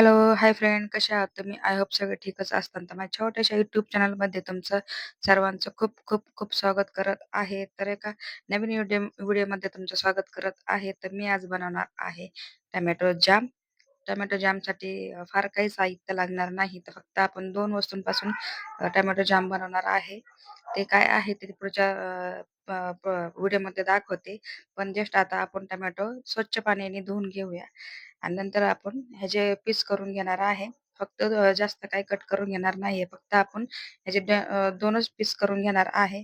Hello hi friend कशा आहात तुम्ही? आय होप सगळे ठीकच असतात. तर माझ्या छोट्याशा YouTube चॅनलमध्ये तुमचं सर्वांचं खूप खूप खूप स्वागत करत आहे. तर एका नवीन व्हिडिओ व्हिडिओमध्ये तुमचं स्वागत करत आहे. तर मी आज बनवणार आहे टोमॅटो जॅम. टोमॅटो जॅमसाठी फार काही साहित्य लागणार नाही. तर फक्त आपण दोन वस्तूंपासून टमॅटो टोमॅटो जॅम बनवणार आहे. ते काय आहे ते पुढच्या व्हिडिओमध्ये दाखवते. पण जस्ट आता आपण टोमॅटो स्वच्छ पाण्याने धुवून घेऊया. आणि नंतर आपण ह्याचे पीस करून घेणार आहे. फक्त जास्त काही कट करून घेणार नाहीये. फक्त आपण ह्याचे दोनच पीस करून घेणार आहे.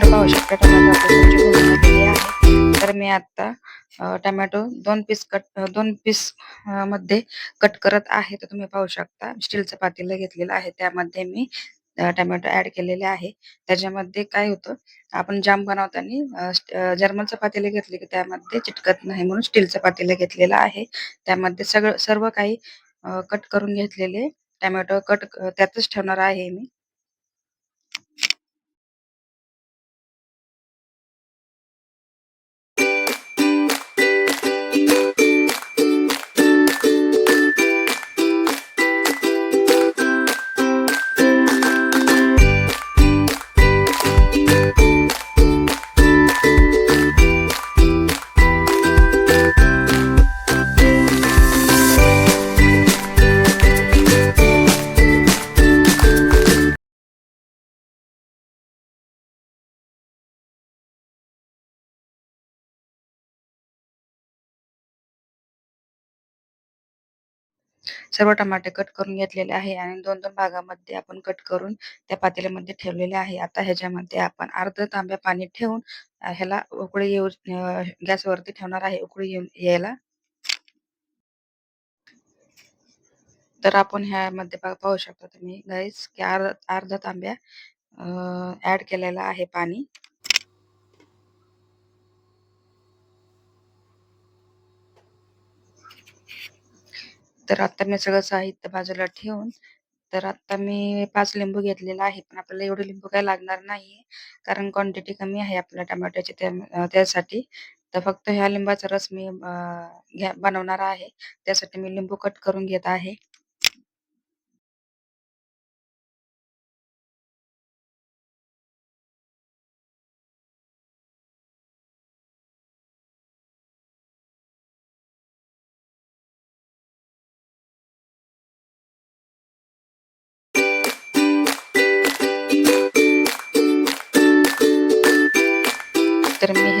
तर पाहू शकता टोमॅटो आपले स्वच्छ आहे. तर मी आता टोमॅटो दोन पीस कट दोन पीसमध्ये कट करत आहे. तर तुम्ही पाहू शकता स्टीलचं पातेलं घेतलेलं आहे. त्यामध्ये मी टोमॅटो ऍड केलेले आहे. त्याच्यामध्ये काय होतं, आपण जाम बनवताना अ, स्ट पातेलं घेतले की त्यामध्ये चिटकत नाही म्हणून स्टीलचं पातेलं घेतलेलं आहे. त्यामध्ये सगळं सर्व काही कट करून घेतलेले टोमॅटो कट त्यातच ठेवणार आहे मी. सर्व टमाटे कट करून घेतलेले आहे आणि 2-2 भागामध्ये आपण कट करून त्या पातेल्यामध्ये ठेवलेले आहे. आता ह्याच्यामध्ये आपण अर्ध तांब्या पाणी ठेवून ह्याला उकळी येऊ गॅसवरती ठेवणार आहे उकळी येऊन यायला. तर आपण ह्यामध्ये पाहू शकता तुम्ही गाईस की अर्ध अर्धा तांब्या ऍड केलेला आहे पाणी. तर आता मी सगळं साहित्य बाजूला ठेवून तर आता मी पाच लिंबू घेतलेला आहे. पण आपल्याला एवढे लिंबू काही लागणार नाही कारण क्वांटिटी कमी आहे आपल्या टोमॅटोची त्या त्यासाठी. तर फक्त ह्या लिंबाचा रस मी घ्या बनवणार आहे. त्यासाठी मी लिंबू कट करून घेत आहे.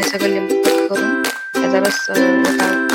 सगळं लिंबू कट करून त्याचा रस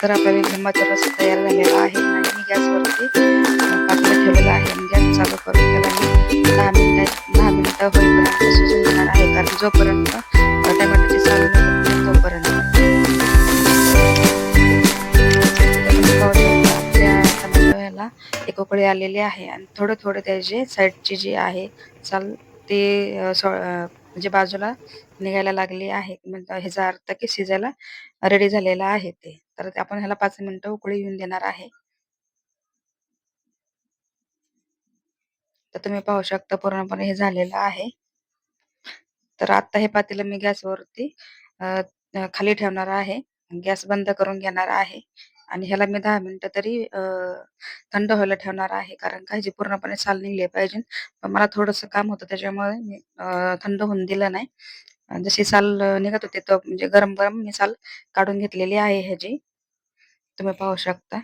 तर तर आपला लिंबाचा रस तयार झालेला आहे आणि मी गॅसवरती अ, ठेवलेला आहे आणि गॅस चालू करून त्याला मी दहा मिनिटात दहा मिनिटं होईपर्यंत शिजून घेणार आहे. कारण जोपर्यंत अ, टोमॅटोची साल नाही तोपर्यंत. तर ह्याला एक उकळी आलेली आहे आणि थोडं-थोडं त्याचे साईडची जी आहे चाल ते सो म्हणजे बाजूला निघायला लागली आहे. म्हणजे ह्याचा अर्थ की शिजायला रेडी झालेलं आहे ते. तर ते आपण ह्याला पाच मिनिटं उकळी येऊन देणार आहे. तर तुम्ही पाहू शकता पूर्णपणे हे झालेलं आहे. तर आता हे पातेलं मी गॅसवरती खाली ठेवणार आहे. गॅस बंद करून घेणार आहे आणि ह्याला मी दहा मिनिटं तरी अ, थंड व्हायला ठेवणार आहे. कारण का ह्याची पूर्णपणे साल निघली पाहिजे. पण मला थोडंसं काम होतं त्याच्यामुळे मी थंड होऊन दिलं नाही. जशी साल निघत होती तर म्हणजे गरम-गरम मी साल काढून घेतलेली आहे ह्याची. तुम्ही पाहू शकता.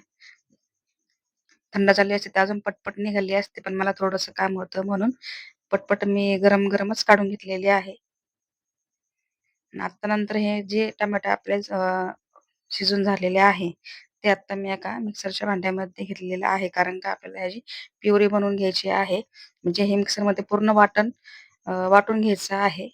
थंड झाली असते तर अजून पटपट निघाली असते पण मला थोडंसं काम होतं म्हणून पटपट मी गरम-गरमच काढून घेतलेली आहे. आता नंतर हे जे टोमॅटो आपले शिजून झालेले आहे, ते आता मी एका मिक्सरच्या भांड्यामध्ये घेतलेलं आहे. कारण का आपल्याला ह्याची प्युरी बनवून घ्यायची आहे. म्हणजे हे मिक्सरमध्ये पूर्ण वाटण वाटून घ्यायचं आहे.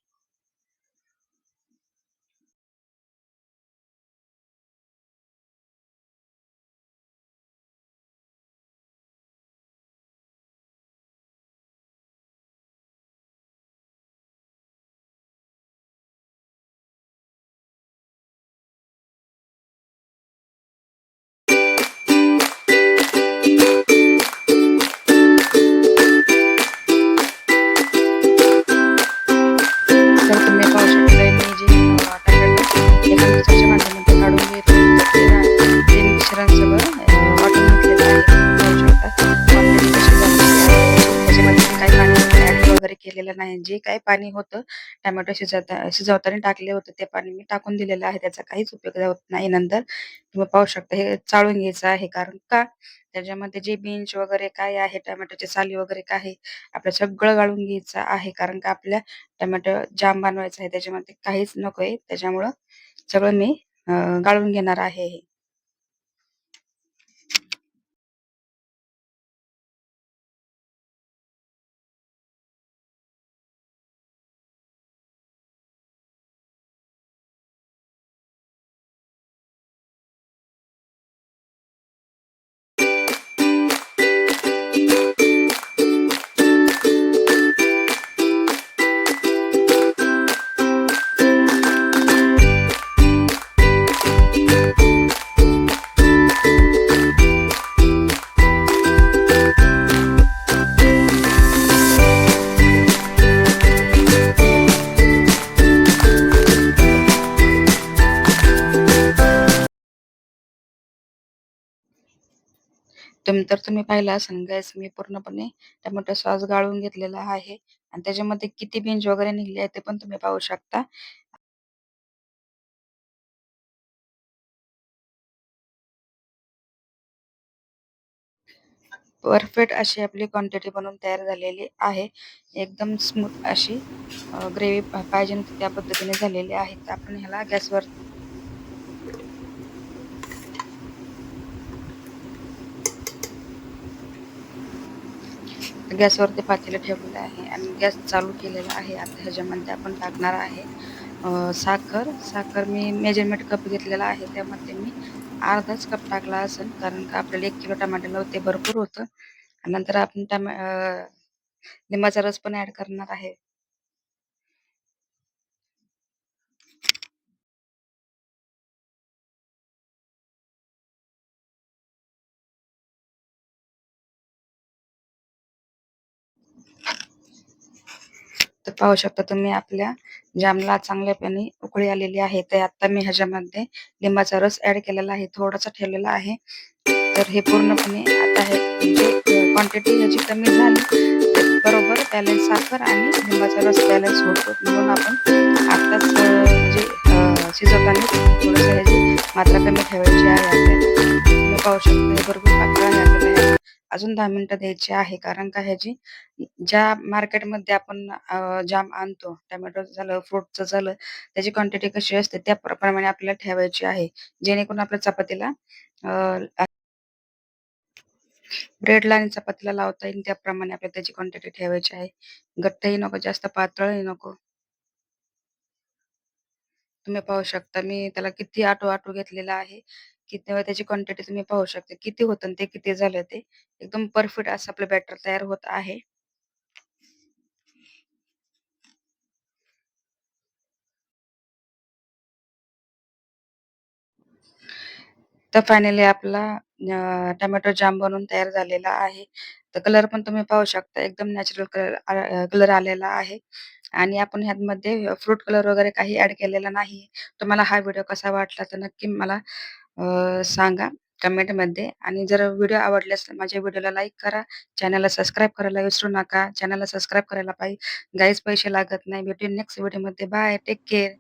जे काय पाणी होतं टोमॅटो शिजवता शिजवताना टाकले होते ते पाणी मी टाकून दिलेलं आहे. त्याचा काहीच उपयोग होत नाही नंतर. तुम्ही पाहू शकता हे चाळून घ्यायचं आहे. कारण का त्याच्यामध्ये जे बीन्स वगैरे काय आहे, टोमॅटोची साली वगैरे काय आहे, आपलं सगळं गाळून घ्यायचं आहे. कारण का आपल्या टोमॅटो जाम बनवायचा आहे. त्याच्यामध्ये काहीच नकोय. त्याच्यामुळं सगळं मी अ, गाळून घेणार आहे हे. तुम्ही तर तुम्ही पाहिला असेल गॅस मी पूर्णपणे टोमॅटो सॉस गाळून घेतलेला आहे आणि त्याच्यामध्ये किती बीन्स वगैरे निघले आहेत ते पण तुम्ही पाहू शकता. परफेक्ट अशी आपली क्वांटिटी बनवून तयार झालेली आहे. एकदम स्मूथ अशी ग्रेव्ही पाहिजे त्या पद्धतीने झालेली आहे. तर आपण ह्याला गॅसवर गॅसवरती पातेलं ठेवलेलं आहे आणि गॅस चालू केलेला आहे. आता ह्याच्यामध्ये आपण टाकणार आहे साखर. साखर मी मेजरमेंट कप घेतलेला आहे. त्यामध्ये मी अर्धाच कप टाकला असेल कारण का आपल्याला एक किलो टमाट्याला ते भरपूर होतं. आणि नंतर आपण टमा लिंबाचा रस पण ॲड करणार आहे. तर पाहू शकता तुम्ही आपल्या जामला चांगल्यापणे उकळी आलेली आहे. तर आता मी ह्याच्यामध्ये लिंबाचा रस ऍड केलेला आहे. थोडासा ठेवलेला आहे. तर हे पूर्णपणे आता हे म्हणजे क्वांटिटी ह्याची कमी झाली बरोबर बॅलन्स साखर आणि लिंबाचा रस बॅलन्स होतो. म्हणून आपण आताच म्हणजे शिजवताना थोडंसं ह्याची मात्रा कमी ठेवायची आहे आपल्याला. पाहू शकता हे भरपूर पात्र आहे आपल्याला अजून दहा मिनिटं द्यायची आहे. कारण का ह्याची ज्या मार्केटमध्ये आपण जाम आणतो, टोमॅटोचं झालं, फ्रूटचं झालं, त्याची क्वांटिटी कशी असते त्या प्रमाणे आपल्याला ठेवायची आहे. जेणेकरून आपल्या चपातीला ब्रेडला आणि चपातीला लावता येईल त्याप्रमाणे आपल्याला त्याची क्वांटिटी ठेवायची आहे. घट्टही नको, जास्त पातळही नको. तुम्ही पाहू शकता मी त्याला किती आटो आटो घेतलेला आहे, किती तेव्हा त्याची क्वांटिटी तुम्ही पाहू शकता. किती होतं आणि ते किती झालं ते. एकदम परफेक्ट असं आपलं बॅटर तयार होत आहे. तर फायनली आपला टमॅटो टोमॅटो जाम बनवून तयार झालेला आहे. तर कलर पण तुम्ही पाहू शकता एकदम नॅचरल कलर कलर आलेला आहे आणि आपण ह्यामध्ये फ्रूट कलर वगैरे काही ऍड केलेला नाही. तुम्हाला हा व्हिडिओ कसा वाटला तर नक्की मला अ, सांगा कमेंटमध्ये आणि जर व्हिडिओ आवडल्यास माझ्या व्हिडिओला लाईक करा, चॅनलला सबस्क्राईब करायला विसरू नका. चॅनलला सबस्क्राईब करायला पाहिजे काहीच पैसे लागत नाही. भेटू नेक्स्ट व्हिडिओमध्ये. बाय. Take care.